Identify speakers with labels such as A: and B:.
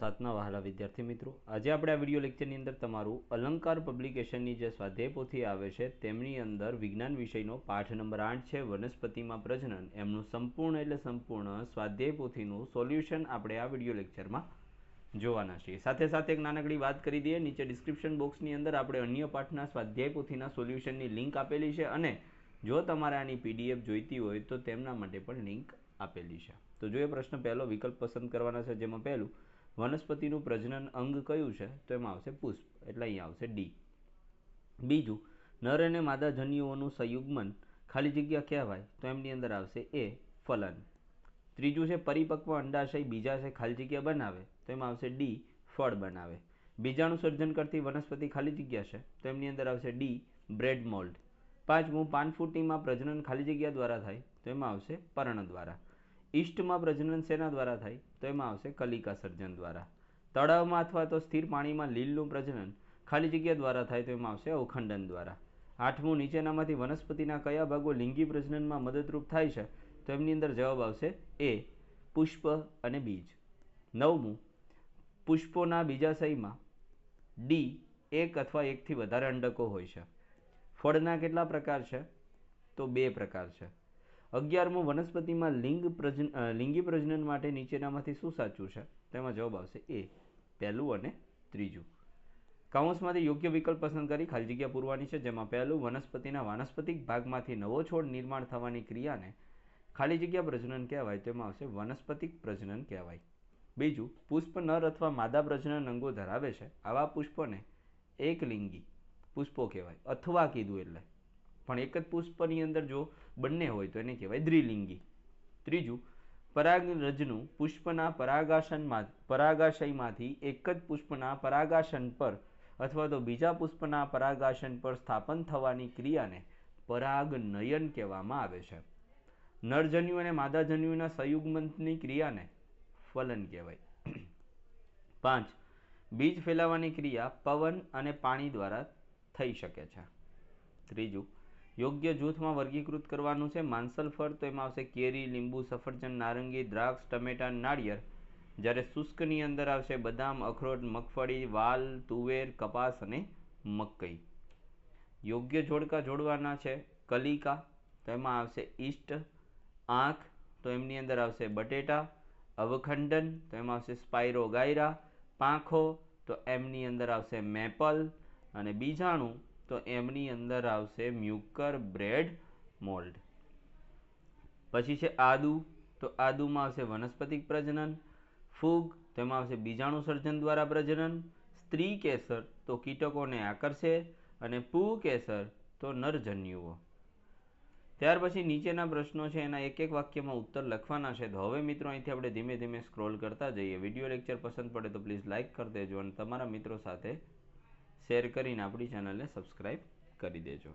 A: સાતના વહાલા વિદ્યાર્થી મિત્રો, આજે આપણે આ વીડિયો લેક્ચરની અંદર તમારું અલંકાર પબ્લિકેશનની જે સ્વાધ્યાય પોથી આવે છે, તેમની અંદર વિજ્ઞાન વિષયનો પાઠ નંબર આઠ છે, વનસ્પતિમાં પ્રજનન. એમનું સંપૂર્ણ એટલે સંપૂર્ણ સ્વાધ્યાય પોથીનું સોલ્યુશન આપણે આ વીડિયો લેક્ચરમાં જોવાના છીએ. સાથે સાથે એક નાનકડી વાત કરી દઈએ, નીચે ડિસ્ક્રિપ્શન બોક્સની અંદર આપણે અન્ય પાઠના સ્વાધ્યાય પોથીના સોલ્યુશનની લિંક આપેલી છે અને જો તમારે આની પીડીએફ જોઈતી હોય તો તેમના માટે પણ લિંક આપેલી છે. તો જોઈએ પ્રશ્ન પહેલો, વિકલ્પ પસંદ કરવાના છે, જેમાં પહેલું વનસ્પતિનું પ્રજનન અંગ કયું છે? તો એમાં આવશે પુષ્પ. એટલે અહીંયા આવશે ડી. બીજું, નર અને માદા જન્યુઓનું સંયુગ્મન ખાલી જગ્યા કહેવાય, તો એમની અંદર આવશે એ ફલન. ત્રીજું છે, પરિપક્વ અંડાશય બીજા છે, ખાલી જગ્યા બનાવે, તો એમાં આવશે ડી, ફળ બનાવે. બીજાનું સર્જન કરતી વનસ્પતિ ખાલી જગ્યા છે, તો એમની અંદર આવશે ડી, બ્રેડ મોલ્ડ. પાંચમું, પાનફૂટીમાં પ્રજનન ખાલી જગ્યા દ્વારા થાય, તો એમાં આવશે પર્ણ દ્વારા. ઈસ્ટમાં પ્રજનન શેના દ્વારા થાય, તો એમાં આવશે કલિકા સર્જન દ્વારા. તળાવમાં અથવા તો સ્થિર પાણીમાં લીલનું પ્રજનન ખાલી જગ્યા દ્વારા થાય, તો એમાં આવશે અવખંડન દ્વારા. આઠમું, નીચેનામાંથી વનસ્પતિના કયા ભાગો લિંગી પ્રજનનમાં મદદરૂપ થાય છે, તો એમની અંદર જવાબ આવશે એ, પુષ્પ અને બીજ. નવમું, પુષ્પોના બીજાશયમાં ડી, એક અથવા એકથી વધારે અંડકો હોય છે. ફળના કેટલા પ્રકાર છે, તો બે પ્રકાર છે. અગિયારમું વનસ્પતિમાં લિંગ પ્રજન લિંગી પ્રજનન માટે નીચેનામાંથી શું સાચું છે? તેમાં જવાબ આવશે એ, પહેલું અને ત્રીજું. કાઉન્સમાંથી યોગ્ય વિકલ્પ પસંદ કરી ખાલી જગ્યા પૂરવાની છે, જેમાં પહેલું, વનસ્પતિના વાનસ્પતિક ભાગમાંથી નવો છોડ નિર્માણ થવાની ક્રિયાને ખાલી જગ્યા પ્રજનન કહેવાય, તેમાં આવશે વનસ્પતિક પ્રજનન કહેવાય. બીજું, પુષ્પ નર અથવા માદા પ્રજનન અંગો ધરાવે છે, આવા પુષ્પને એકલિંગી પુષ્પો કહેવાય અથવા કીધું એટલે. પણ એક જ પુષ્પની અંદર જો બંને હોય તો એને કહેવાય દ્વિલિંગી ત્રીજું પરાગરજનું પુષ્પના પરાગાશનમાં પરાગાશયમાંથી એક જ પુષ્પના પરાગાશન પર અથવા તો બીજા પુષ્પના પરાગાશન પર સ્થાપન થવાની ક્રિયાને પરાગનયન કહેવામાં આવે છે. નરજન્યુ અને માદાજન્યુના સંયુગ્મનની ક્રિયાને ફલન કહેવાય. પાંચ, બીજ ફેલાવાની ક્રિયા પવન અને પાણી દ્વારા થઈ શકે છે. ત્રીજું યોગ્ય જૂથમાં વર્ગીકૃત કરવાનું છે. માંસલ ફળ તો એમાં આવશે કેરી, લીંબુ, સફરજન, નારંગી, દ્રાક્ષ, ટમેટા, નાળિયેર. જ્યારે શુષ્કની અંદર આવશે બદામ, અખરોટ, મગફળી, વાલ, તુવેર, કપાસ અને મકઈ. યોગ્ય જોડકા જોડવાના છે. કલિકા તો એમાં આવશે ઈસ્ટ આંખ તો એમની અંદર આવશે બટેટા. અવખંડન તો એમાં આવશે સ્પાયરો ગાયરા. પાંખો તો એમની અંદર આવશે મેપલ. અને બીજાણું તો એમની અંદર આવશે મ્યુકર બ્રેડ મોલ્ડ. પછી છે આદુ, તો આદુમાં આવશે વનસ્પતિક પ્રજનન, ફૂગ, તેમાં આવશે બીજાણુ સર્જન દ્વારા પ્રજનન, સ્ત્રી કેસર, તો કીટકોને આકર્ષે, અને પૂ કેસર, તો નરજન્યુઓ. ત્યાર પછી નીચેના પ્રશ્નો છે, એના એક એક વાક્યમાં ઉત્તર લખવાના છે. તો હવે મિત્રો અહીંથી આપણે ધીમે ધીમે સ્ક્રોલ કરતા જઈએ. વીડિયો લેક્ચર પસંદ પડે તો પ્લીઝ લાઇક કરી દેજો અને તમારા મિત્રો સાથે શેર કરીને આપણી ચેનલને સબસ્ક્રાઈબ કરી દેજો.